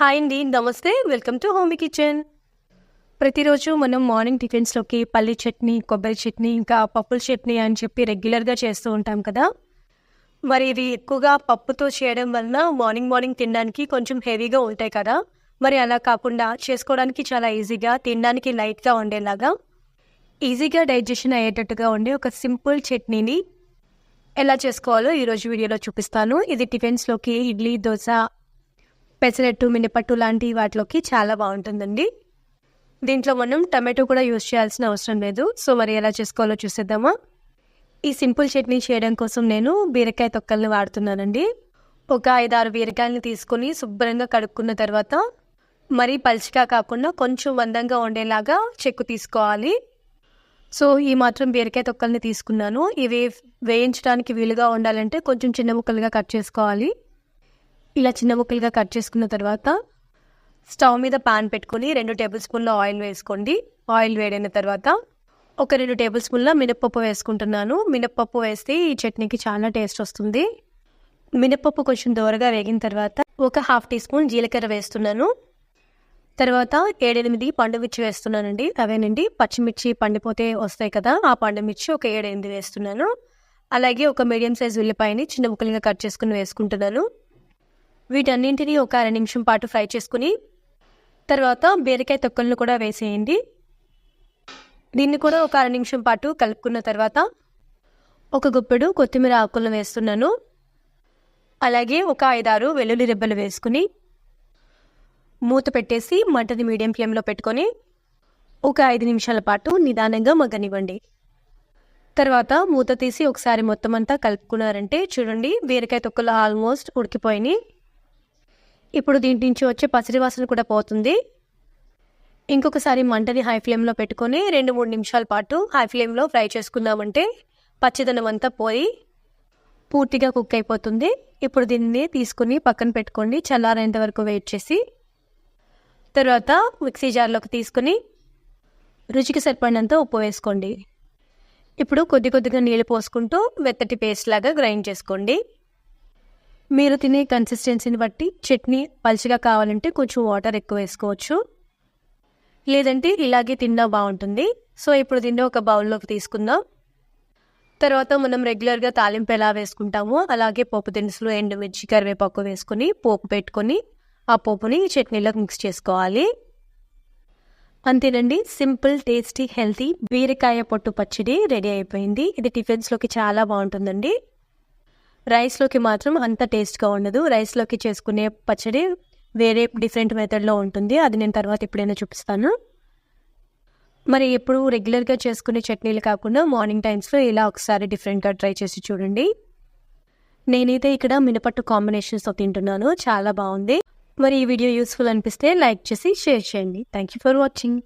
Hi అండి నమస్తే. Welcome to home kitchen. ప్రతిరోజు మనం మార్నింగ్ టిఫిన్స్లోకి పల్లి చట్నీ కొబ్బరి చట్నీ ఇంకా పప్పుల చట్నీ అని చెప్పి రెగ్యులర్గా చేస్తూ ఉంటాం కదా. మరి ఇవి ఎక్కువగా పప్పుతో చేయడం వలన మార్నింగ్ మార్నింగ్ తినడానికి కొంచెం హెవీగా ఉంటాయి కదా. మరి అలా కాకుండా చేసుకోవడానికి చాలా ఈజీగా తినడానికి లైట్గా ఉండేలాగా ఈజీగా డైజెషన్ అయ్యేటట్టుగా ఉండే ఒక సింపుల్ చట్నీని ఎలా చేసుకోవాలో ఈరోజు వీడియోలో చూపిస్తాను. ఇది టిఫిన్స్లోకి ఇడ్లీ దోశ పెసరట్టు మినపట్టు లాంటి వాటిలోకి చాలా బాగుంటుందండి. దీంట్లో మనం టమాటో కూడా యూస్ చేయాల్సిన అవసరం లేదు. సో మరి ఎలా చేసుకోవాలో చూసేద్దామా? ఈ సింపుల్ చట్నీ చేయడం కోసం నేను బీరకాయ తొక్కల్ని వాడుతున్నానండి. ఒక ఐదారు బీరకాయలని తీసుకొని శుభ్రంగా కడుక్కున్న తర్వాత మరీ పలుచగా కాకుండా కొంచెం మందంగా ఉండేలాగా చెక్కు తీసుకోవాలి. సో ఈ మాత్రం బీరకాయ తొక్కల్ని తీసుకున్నాను. ఇవి వేయించడానికి వీలుగా ఉండాలంటే కొంచెం చిన్న ముక్కలుగా కట్ చేసుకోవాలి. ఇలా చిన్న ముక్కలుగా కట్ చేసుకున్న తర్వాత స్టవ్ మీద పాన్ పెట్టుకొని రెండు టేబుల్ స్పూన్ల ఆయిల్ వేసుకోండి. ఆయిల్ వేడైన తర్వాత ఒక రెండు టేబుల్ స్పూన్ల మినప్పప్పు వేసుకుంటున్నాను. మినప్పప్పు వేస్తే ఈ చట్నీకి చాలా టేస్ట్ వస్తుంది. మినప్పప్పు కొంచెం దూరగా వేగిన తర్వాత ఒక హాఫ్ టీ స్పూన్ జీలకర్ర వేస్తున్నాను. తర్వాత ఏడెనిమిది పండుమిర్చి వేస్తున్నానండి. అవేనండి పచ్చిమిర్చి పండిపోతే వస్తాయి కదా ఆ పండుమిర్చి ఒక ఏడెనిమిది వేస్తున్నాను. అలాగే ఒక మీడియం సైజ్ ఉల్లిపాయని చిన్న ముక్కలుగా కట్ చేసుకుని వేసుకుంటున్నాను. వీటన్నింటినీ ఒక అర నిమిషం పాటు ఫ్రై చేసుకుని తర్వాత బీరకాయ తొక్కలను కూడా వేసేయండి. దీన్ని కూడా ఒక అర నిమిషం పాటు కలుపుకున్న తర్వాత ఒక గుప్పెడు కొత్తిమీర ఆకులను వేస్తున్నాను. అలాగే ఒక ఐదారు వెల్లుల్లి రెబ్బలు వేసుకుని మూత పెట్టేసి మంటని మీడియం ఫ్లేమ్లో పెట్టుకొని ఒక ఐదు నిమిషాల పాటు నిదానంగా మగ్గనివ్వండి. తర్వాత మూత తీసి ఒకసారి మొత్తం అంతా కలుపుకున్నారంటే చూడండి బీరకాయ తొక్కలు ఆల్మోస్ట్ ఉడికిపోయినాయి. ఇప్పుడు దీంట్ నుంచి వచ్చే పసిరి వాసన కూడా పోతుంది. ఇంకొకసారి మంటని హై ఫ్లేమ్లో పెట్టుకొని రెండు మూడు నిమిషాల పాటు హై ఫ్లేమ్లో ఫ్రై చేసుకుందామంటే పచ్చిదనం అంతా పోయి పూర్తిగా కుక్ అయిపోతుంది. ఇప్పుడు దీన్ని తీసుకుని పక్కన పెట్టుకోండి. చల్లారేంత వరకు వెయిట్ చేసి. తర్వాత మిక్సీ జార్లోకి తీసుకుని రుచికి సరిపడినంత ఉప్పు వేసుకోండి. ఇప్పుడు కొద్ది కొద్దిగా నీళ్ళు పోసుకుంటూ మెత్తటి పేస్ట్ లాగా గ్రైండ్ చేసుకోండి. మీరు తినే కన్సిస్టెన్సీని బట్టి చట్నీ పలుచగా కావాలంటే కొంచెం వాటర్ ఎక్కువ వేసుకోవచ్చు. లేదంటే ఇలాగే తిన్నా బాగుంటుంది. సో ఇప్పుడు దీన్ని ఒక బౌల్లోకి తీసుకుందాం. తర్వాత మనం రెగ్యులర్గా తాలింపు ఎలా వేసుకుంటామో అలాగే పోపు దినుసులు ఎండుమిర్చి కరివేపాకు వేసుకొని పోపు పెట్టుకొని ఆ పోపుని చట్నీలోకి మిక్స్ చేసుకోవాలి. అంతేనండి సింపుల్ టేస్టీ హెల్తీ బీరకాయ పొట్టు పచ్చడి రెడీ అయిపోయింది. ఇది టిఫిన్స్లోకి చాలా బాగుంటుందండి. రైస్లోకి మాత్రం అంత టేస్ట్గా ఉండదు. రైస్లోకి చేసుకునే పచ్చడి వేరే డిఫరెంట్ మెథడ్లో ఉంటుంది. అది నేను తర్వాత ఎప్పుడైనా చూపిస్తాను. మరి ఎప్పుడు రెగ్యులర్గా చేసుకునే చట్నీలు కాకుండా మార్నింగ్ టైమ్స్లో ఇలా ఒకసారి డిఫరెంట్గా ట్రై చేసి చూడండి. నేనైతే ఇక్కడ మినపట్టు కాంబినేషన్స్తో తింటున్నాను. చాలా బాగుంది. మరి ఈ వీడియో యూస్ఫుల్ అనిపిస్తే లైక్ చేసి షేర్ చేయండి. Thank you for watching.